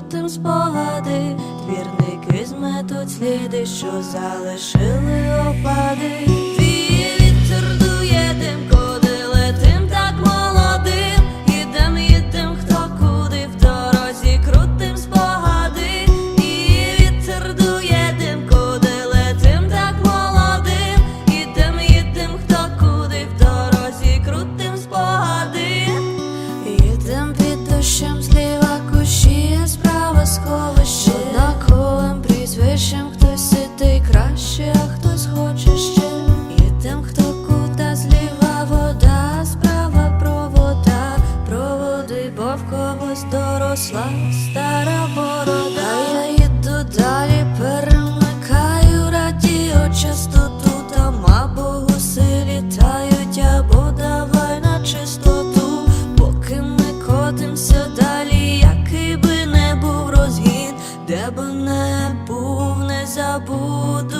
крутим спогади, двірники зметуть сліди, що залишили опади. Твій вітер куди летим так молодим. Ідем, їдем, хто куди в дорозі крутим спогади. І вітер дує дим, куди летим так молодим. Ідем, їдем, хто куди в дорозі крутим спогади. Їдем під дощем Проводи, в когось доросла стара борода. Я їду далі, перемикаю радіо. Частоту Там або гуси літають, або давай на чистоту. Поки ми котимся далі, який би не був розгін, де б не був, не забуду